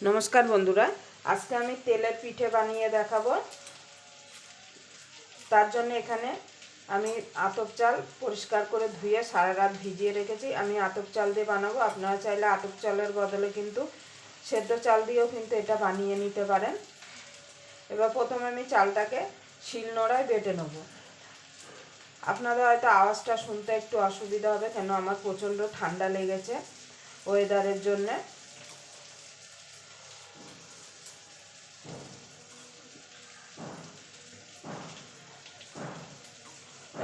নমস্কার বন্ধুরা, আজকে আমি তেলের পিঠে বানিয়ে দেখাবো। তার জন্য এখানে আমি আতপ চাল পরিষ্কার করে ধুয়ে সারা রাত ভিজিয়ে রেখেছি। আমি আতপ চাল দিয়ে বানাবো। আপনারা চাইলে আতপ চালের বদলে কিন্তু সেদ্ধ চাল দিয়েও কিন্তু এটা বানিয়ে নিতে পারেন। এবার প্রথমে আমি চালটাকে শিলনোড়ায় বেটে নেব। আপনাদের হয়তো আওয়াজটা শুনতে একটু অসুবিধা হবে, কেন আমার প্রচণ্ড ঠান্ডা লেগেছে ওয়েদারের জন্যে।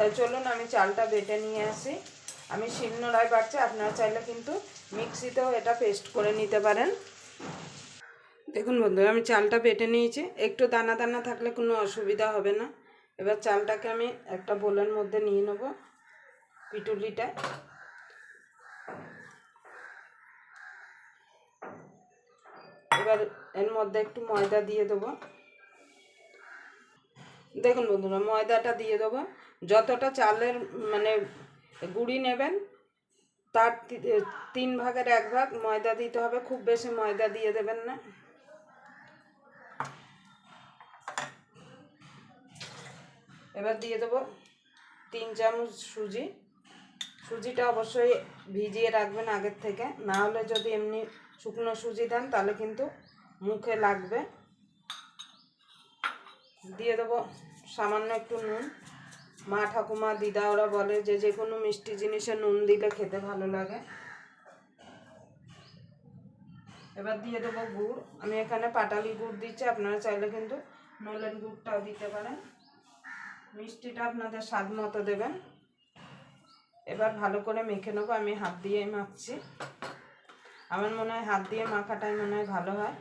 তাই চলুন আমি চালটা বেটে নিয়ে আসি। আমি শিলনোড়ায় বাড়ছি আপনারা চাইলে কিন্তু মিক্সিতেও এটা পেস্ট করে নিতে পারেন। দেখুন বন্ধুরা, আমি চালটা বেটে নিয়েছি। একটু দানা দানা থাকলে কোনো অসুবিধা হবে না। এবার চালটাকে আমি একটা বোলের মধ্যে নিয়ে নেব পিটুলিটা। এবার এর মধ্যে একটু ময়দা দিয়ে দেবো। দেখুন বন্ধুরা, ময়দাটা দিয়ে দেবো। যতটা চালের মানে গুঁড়ি নেবেন, তার তিন ভাগের এক ভাগ ময়দা দিতে হবে। খুব বেশি ময়দা দিয়ে দেবেন না। এবার দিয়ে দেবো তিন চামচ সুজি। সুজিটা অবশ্যই ভিজিয়ে রাখবেন আগের থেকে। না হলে যদি এমনি শুকনো সুজি দেন, তাহলে কিন্তু মুখে লাগবে। দিয়ে দেবো সামান্য একটু নুন। মা ঠাকুমা, দিদা ওরা বলে যে যে কোনো মিষ্টি জিনিসে নুন দিলে খেতে ভালো লাগে। এবার দিয়ে দেবো গুড়। আমি এখানে পাটালি গুড় দিচ্ছি, আপনারা চাইলে কিন্তু নলেন গুড়টাও দিতে পারেন। মিষ্টিটা আপনাদের স্বাদ মতো দেবেন। এবার ভালো করে মেখে নেব। আমি হাত দিয়েই মাখছি। আমার মনে হয় হাত দিয়ে মাখাটাই মনে হয় ভালো হয়।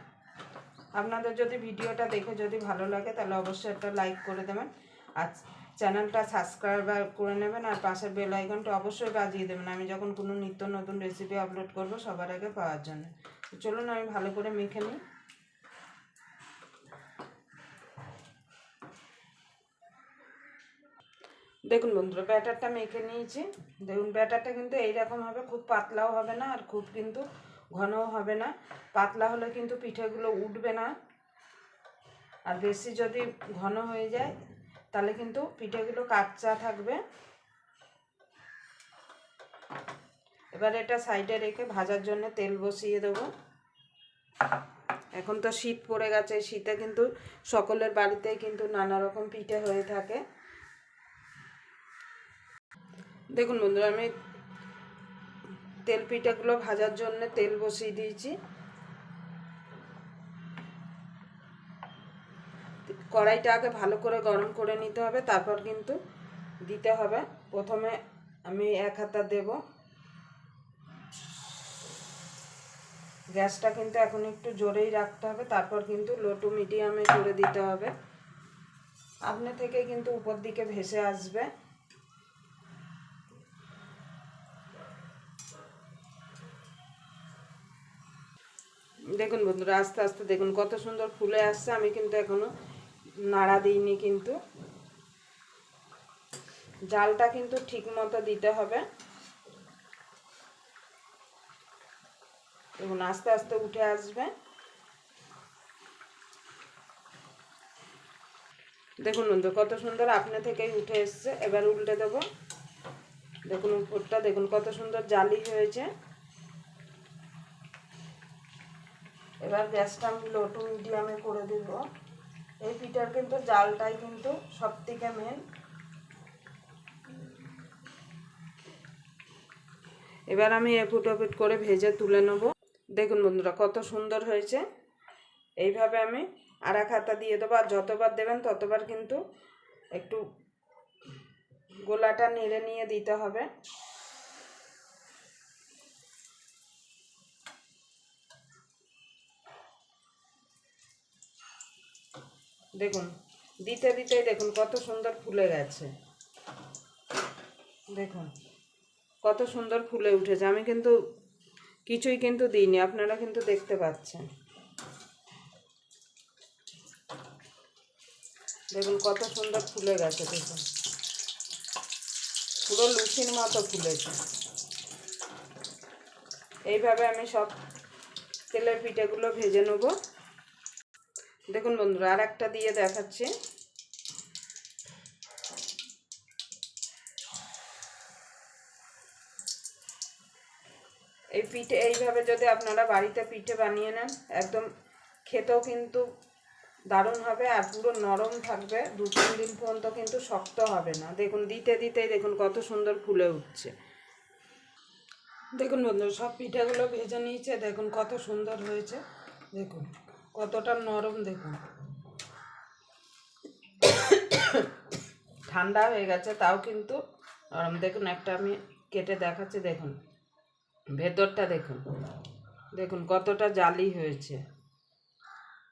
আপনাদের যদি ভিডিওটা দেখে যদি ভালো লাগে, তাহলে অবশ্যই একটা লাইক করে দেবেন। আর চ্যানেলটা সাবস্ক্রাইব করে নেবেন, আর পাশের বেল আইকনটা অবশ্যই বাজিয়ে দেবেন। আমি যখন কোনো নিত্য নতুন রেসিপি আপলোড করব সবার আগে পাওয়ার জন্য। চলুন, আমি ভালো করে মেখে নিই। দেখুন বন্ধুরা, ব্যাটারটা মেখে নিয়েছি। দেখুন, ব্যাটারটা কিন্তু এইরকম হবে, খুব পাতলাও হবে না, আর খুব কিন্তু ঘনও হবে না, পাতলা হলে কিন্তু পিঠেগুলো উঠবে না। আর বেশি যদি ঘন হয়ে যায়, তাহলে কিন্তু পিঠেগুলো কাঁচা থাকবে। এবার এটা সাইডে রেখে ভাজার জন্য তেল বসিয়ে দেবো। এখন তো শীত পড়ে গেছে, শীতে কিন্তু সকলের বাড়িতেই কিন্তু নানা রকম পিঠে হয়ে থাকে। দেখুন বন্ধুরা, আমি তেল পিঠাগুলো ভাজার জন্য তেল বসিয়ে দিয়েছি। কড়াইটা আগে ভালো করে গরম করে নিতে হবে, তারপর কিন্তু দিতে হবে। প্রথমে আমি এক হাতা দেব। গ্যাসটা কিন্তু এখন একটু জোরেই রাখতে হবে, তারপর কিন্তু লো টু মিডিয়ামে করে দিতে হবে। আপনি থেকে কিন্তু উপর দিকে ভেসে আসবে। দেখুন বন্ধুরা, আস্তে আস্তে দেখুন কত সুন্দর ফুলে আসছে। আমি কিন্তু এখনও নাড়া দিইনি কিন্তু। জালটা কিন্তু ঠিক মতো দিতে হবে। দেখুন, আস্তে আস্তে উঠে আসবে। দেখুন বন্ধু, কত সুন্দর আপনা থেকেই উঠে এসছে। এবার উল্টে দেবো। দেখুন, উপরটা দেখুন কত সুন্দর জালি হয়েছে। এবার গ্যাসটা আমি লো টু মিডিয়ামে করে দেব। এই পিঠার কিন্তু জালটাই কিন্তু সব থেকে মেন এবার আমি এপুট ওপুট করে ভেজে তুলে নেব। দেখুন বন্ধুরা, কত সুন্দর হয়েছে। এইভাবে আমি এক হাতা দিয়ে দেবো, আর যতবার দেবেন ততবার কিন্তু একটু গোলাটা নেড়ে নিয়ে দিতে হবে। দেখুন, দিতে দিতেই দেখুন কত সুন্দর ফুলে গেছে। দেখুন, কত সুন্দর ফুলে উঠেছে। আমি কিন্তু কিছুই কিন্তু দিইনি, আপনারা কিন্তু দেখতে পাচ্ছেন। দেখুন, কত সুন্দর ফুলে গেছে, দেখুন। পুরো লুচির মতো ফুলেছে। এইভাবে আমি সব তেলের পিঠেগুলো ভেজে নেব। দেখুন বন্ধুরা আর একটা দিয়ে দেখাচ্ছি। এই পিঠে, এইভাবে যদি আপনারা বাড়িতে পিঠে বানিয়ে নেন, একদম খেতেও কিন্তু দারুণ হবে আর পুরো নরম থাকবে। দু তিন দিন পর্যন্ত কিন্তু শক্ত হবে না। দেখুন, দিতে দিতেই দেখুন কত সুন্দর ফুলে উঠছে। দেখুন বন্ধু সব পিঠেগুলো ভেজে নিয়েছে। দেখুন কত সুন্দর হয়েছে। দেখুন। কতটা নরম দেখুন। ঠান্ডা হয়ে গেছে, তাও কিন্তু নরম। দেখুন, একটা আমি কেটে দেখাচ্ছি, দেখুন। ভেতরটা দেখুন। দেখুন, কতটা জালি হয়েছে।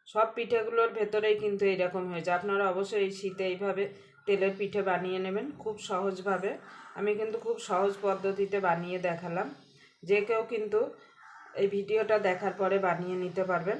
সব পিঠেগুলোর ভেতরেই কিন্তু এইরকম হয়েছে। আপনারা অবশ্যই এই শীতে এইভাবে তেলের পিঠে বানিয়ে নেবেন, খুব সহজভাবে। আমি কিন্তু খুব সহজ পদ্ধতিতে বানিয়ে দেখালাম। যে কেউ কিন্তু এই ভিডিওটা দেখার পরে বানিয়ে নিতে পারবেন।